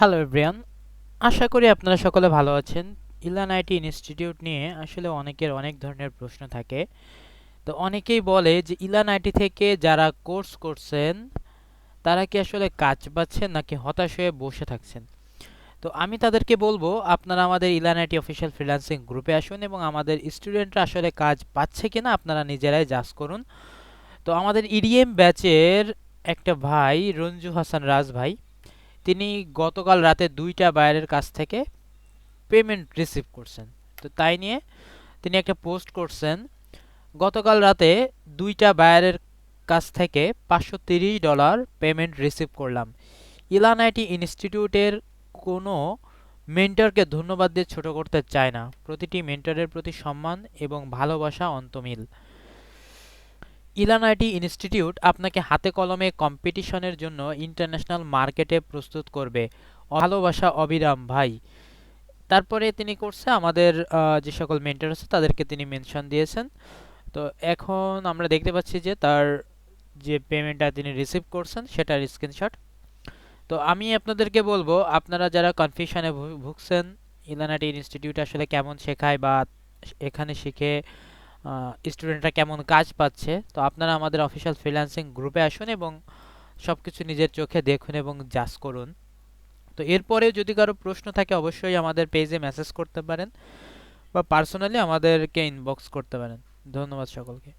Hello everyone আশা করি আপনারা সকলে ভালো আছেন। ইলান আইটি ইনস্টিটিউট নিয়ে আসলে অনেকের অনেক ধরনের প্রশ্ন থাকে। তো অনেকেই বলে যে ইলান আইটি থেকে যারা কোর্স করছেন, তারা কি আসলে কাজ পাচ্ছেন নাকি হতাশ হয়ে বসে থাকছেন? তো আমি তাদেরকে বলব, আপনারা আমাদের ইলান আইটি অফিসিয়াল ফ্রিল্যান্সিং গ্রুপে আসুন এবং আমাদের স্টুডেন্টরা আসলে কাজ পাচ্ছে কিনা আপনারা নিজেরাই জাজ করুন। তো আমাদের ইডিএম ব্যাচের একটা ভাই, রঞ্জু হাসান রাজ ভাই তিনি গতকাল রাতে দুইটা বায়ারের কাছ থেকে পেমেন্ট রিসিভ করছেন। তো তাই নিয়ে তিনি একটা পোস্ট করছেন। গতকাল রাতে দুইটা বায়ারের কাছ থেকে পাঁচশো ডলার পেমেন্ট রিসিভ করলাম। ইলান আইটি ইনস্টিটিউটের কোনো মেন্টরকে ধন্যবাদ দিয়ে ছোট করতে চায় না। প্রতিটি মেন্টরের প্রতি সম্মান এবং ভালোবাসা অন্তমিল। ইলান আইটি ইনস্টিটিউট আপনাকে হাতে কলমে কম্পিটিশনের জন্য ইন্টারন্যাশনাল মার্কেটে প্রস্তুত করবে। ভালোবাসা অবিরাম ভাই। তারপরে তিনি করছে আমাদের যে সকল মেন্টর আছে তাদেরকে তিনি মেনশন দিয়েছেন। তো এখন আমরা দেখতে পাচ্ছি যে তার যে পেমেন্টটা তিনি রিসিভ করছেন সেটার স্ক্রিনশট। তো আমি আপনাদেরকে বলব, আপনারা যারা কনফিউশনে ভুগছেন ইলানাটি ইনস্টিটিউট আসলে কেমন শেখায় বা এখানে শিখে স্টুডেন্টরা কেমন কাজ পাচ্ছে, তো আপনারা আমাদের অফিসিয়াল ফ্রিল্যান্সিং গ্রুপে আসুন এবং সব কিছু নিজের চোখে দেখুন এবং জাজ করুন। তো এরপরে যদি কারও প্রশ্ন থাকে, অবশ্যই আমাদের পেজে মেসেজ করতে পারেন বা পার্সোনালি আমাদেরকে ইনবক্স করতে পারেন। ধন্যবাদ সকলকে।